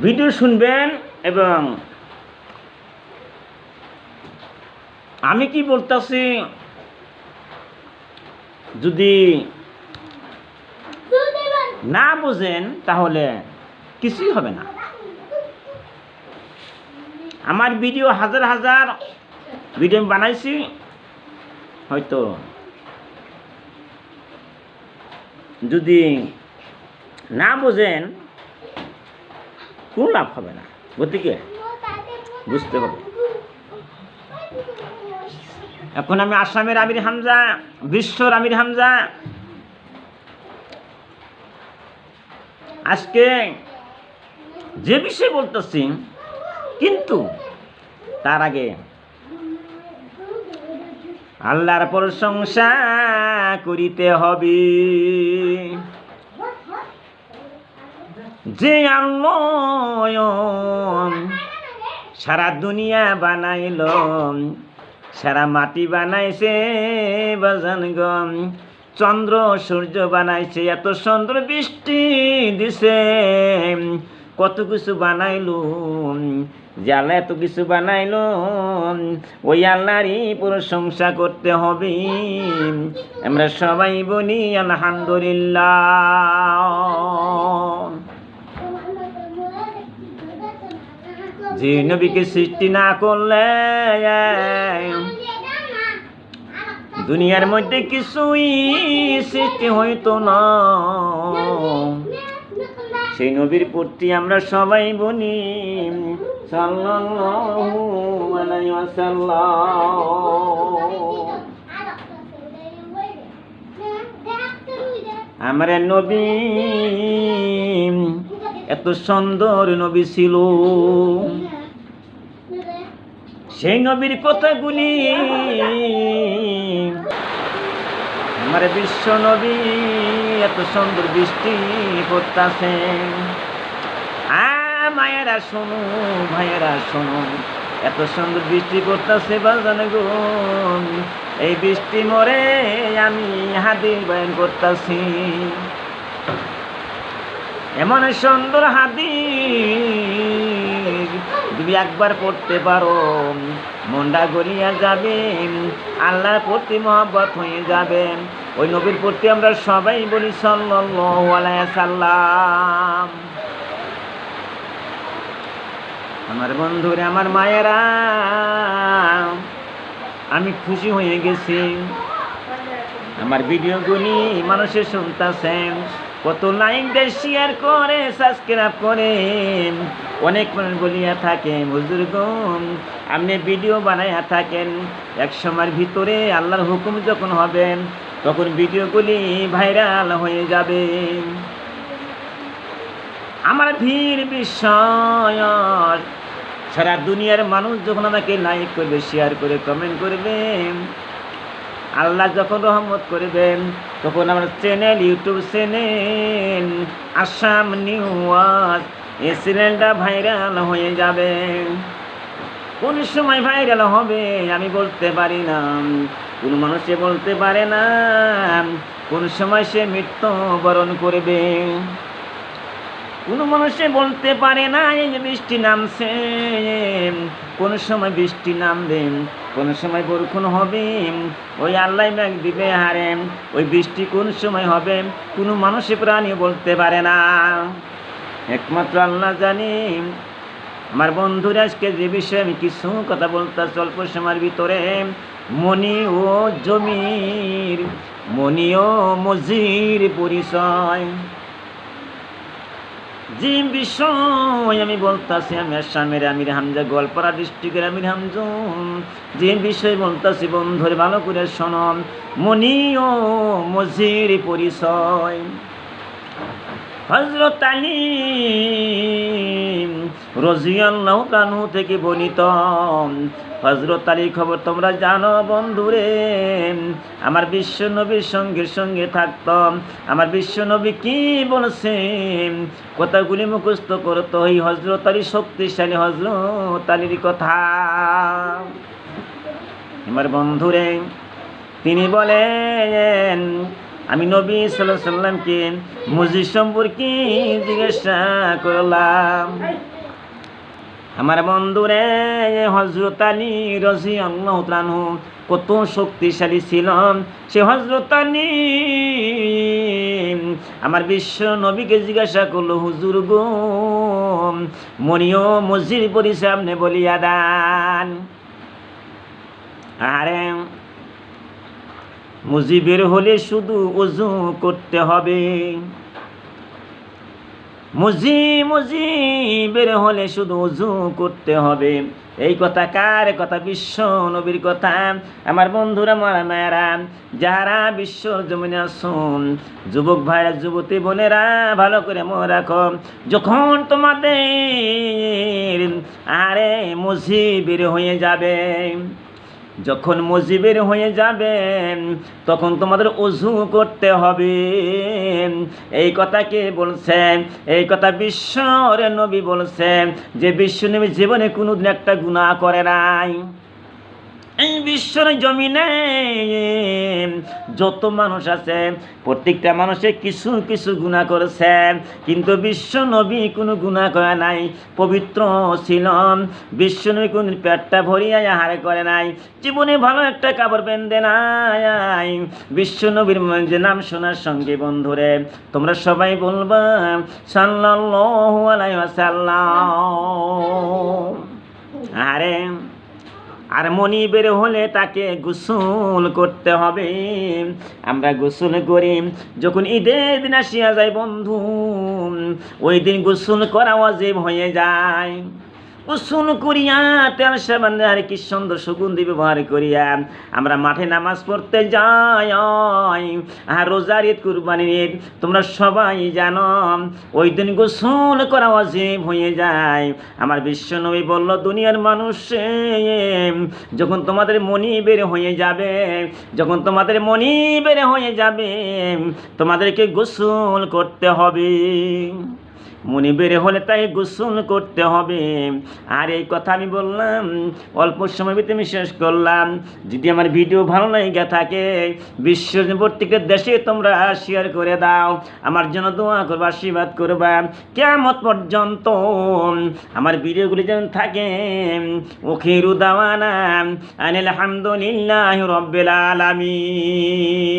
Video শুনবেন এবং আমি কি বলতেছি? যদি না বোঝেন, তাহলে কিছুই হবে না। আমার ভিডিও হাজার হাজার ভিডিও আমি বানাইছি, হয়তো। যদি না বোঝেন কোনো লাভ হবে না। গতিকে বুঝতে হবে। এখন আমি আসামের আমির হামজা, বিশ্বর আমির হামজা। আজকে যে বিষয়ে বলতেছি, কিন্তু তার আগে আল্লাহর প্রশংসা করিতে হবে। যে আল্লাহ সারা দুনিয়া বানাইল, সারা মাটি বানাইছে বাজান গম চন্দ্র, সূর্য বানাইছে, এত সুন্দর বৃষ্টি দিছে। কত কিছু বানাইলো জালা এত কিছু বানাইলো। ওই আল্লাহরই প্রশংসা করতে হবে। আমরা সবাই বলি, আলহামদুলিল্লাহ। যে নবীকে সৃষ্টি না করলে, দুনিয়ার মধ্যে কিছুই সৃষ্টি হইতো না। সেই নবীর প্রতি আমরা সবাই বলি ওয়াসাল্লাম। নবী এত সুন্দর নবী ছিল। সেই নবীর কথাগুলি। আমার বিশ্ব নবী, এত সুন্দর বৃষ্টি করতেছে মায়েরা শোনো, ভাইয়েরা শোনো, এত সুন্দর বৃষ্টি করতেছে বাজান গো। এই বৃষ্টি মরে আমি হাদির বয়ান করতেছি। এমন সুন্দর হাদি তুমি একবার পড়তে পারো। মনটা গড়িয়া যাবে, আল্লাহর প্রতি মহব্বত হয়ে যাবে। ওই নবীর প্রতি আমরা সবাই বলি সাল্লাম। আমার বন্ধুরা, আমার মায়েরা, আমি খুশি হয়ে গেছি। আমার ভিডিওগুলি মানুষের শুনতেছেন। কত লাইক দেয় শেয়ার করে সাবস্ক্রাইব করে। অনেক মানুষ বলিয়া থাকে বুজুর্গ আপনি ভিডিও বানাইয়া থাকেন, এক সময়ের ভিতরে আল্লাহর হুকুম যখন হবেন তখন ভিডিওগুলি ভাইরাল হয়ে যাবে। আমার ভিড় বিষয় সারা দুনিয়ার মানুষ যখন আমাকে লাইক করবে শেয়ার করে কমেন্ট করবে আল্লাহ যখন রহমত করবেন, তখন আমার channel YouTube channel Assam news এই চ্যানেলটা ভাইরাল হয়ে যাবে। কোন সময় ভাইরাল হবে আমি বলতে পারি না। কোন মানুষে বলতে পারে না। কোন সময় সে মৃত্যুবরণ করবে। কোনো মানুষে বলতে পারে না, এই যে বৃষ্টি নামছে। কোন সময় বৃষ্টি নামবে, কোন সময় বরখুন হবে। ওই আল্লাহ মেঘ দিবে হারে, ওই বৃষ্টি কোন সময় হবে? কোনো মানুষে প্রাণী বলতে পারে না। একমাত্র আল্লাহ জানি। আমার বন্ধুরা আজকে যে বিষয়ে আমি কিছু কথা বলতে অল্প সময়ের ভিতরে, মনি ও জমির, মনি ও মজির পরিচয়। যে বিষয় আমি বলতাছি, আমি আসামের আমির হামজা গোয়ালপাড়া ডিস্ট্রিক্টের আমির হামজা। যে বিষয় বলতাছি, বন্ধুর ভালো করে শোনন মনি ও মজির পরিচয়। হজরত আলী রজিয়াল্লাহ কানু থেকে বনিত হজরত আলী খবর তোমরা জানো বন্ধুরে, আমার বিশ্ব নবীর সঙ্গে সঙ্গে থাকতাম আমার বিশ্ব নবী কি বলছে? কথাগুলি মুখস্থ করতো এই হজরত আলী, শক্তিশালী হজরত আলীর কথা। আমার বন্ধুরে, তিনি বলেন আমি নবী সাল্লাহ সাল্লামকে মসজিদ সম্পর্কে জিজ্ঞাসা করলাম। আমার বন্ধুরে হজরত আলী রাজি আল্লাহ কত শক্তিশালী ছিল সে হজরত আমার বিশ্ব নবীকে জিজ্ঞাসা করল, হুজুর গো মনিও মসজিদ পরি সামনে বলিয়া দান। আরে মুজিবের হলে শুধু অজু করতে হবে। মুজি মুজি বের হলে শুধু উজু করতে হবে। এই কথা কার কথা? বিশ্ব নবীর কথা। আমার বন্ধুরা মারা মায়েরা যারা বিশ্ব জমিনে আসুন যুবক ভাইরা, যুবতী বোনেরা, ভালো করে মনে রাখো, যখন তোমাদের আরে মুজি বের হয়ে যাবে। যখন মজিবের হয়ে যাবে, তখন তোমাদের অজু করতে হবে। এই কথা কে বলছেন এই কথা বিশ্বরে নবী বলছেন যে বিশ্ব নবী জীবনে কোনোদিন একটা গুণা করে নাই। এই বিশ্বর জমিনে যত মানুষ আছে, প্রত্যেকটা মানুষে কিছু কিছু গুণা করেছে। কিন্তু বিশ্ব নবী কোনো গুণা করে নাই, পবিত্র ছিল। বিশ্ব নবী কোন পেটটা ভরিয়া হারে করে নাই। জীবনে ভালো একটা কাপড় পেন্দে নাই। বিশ্ব নবীর যে নাম শোনার সঙ্গে বন্ধুরে, তোমরা সবাই বলবা, সাল্লাল্লাহু আলাইহি ওয়াসাল্লাম। আরে আর মনি বের হলে তাকে গোসল করতে হবে। আমরা গোসল করি। যখন ঈদের দিন আসিয়া যায় বন্ধু, ওই দিন গোসল করা অজীব হয়ে যায়। গোসল করিয়া তেল সাবান আর কি সুন্দর সুগন্ধি ব্যবহার করিয়া আমরা মাঠে নামাজ পড়তে যাই আর রোজার ঈদ কুরবানির ঈদ, তোমরা সবাই জানো, ওই দিন গোসল করা অজীব হয়ে যায়। আমার বিশ্বনবী বলল, দুনিয়ার মানুষ, যখন তোমাদের মনি বের হয়ে যাবে, যখন তোমাদের মনি বের হয়ে যাবে, তোমাদেরকে গোসল করতে হবে। মনি বেড়ে হলে তাই গোসল করতে হবে। আর এই কথা আমি বললাম, অল্প সময় ভিতরে আমি শেষ করলাম। যদি আমার ভিডিও ভালো লাগে থাকে বিশ্ব প্রত্যেকটা দেশে তোমরা শেয়ার করে দাও। আমার জন্য দোয়া করবা, আশীর্বাদ করবা। কেমত পর্যন্ত আমার ভিডিওগুলি যেন থাকে, ওখিরু দাওয়ানা আনিল হামদুলিল্লাহ রব্বিল আলামিন।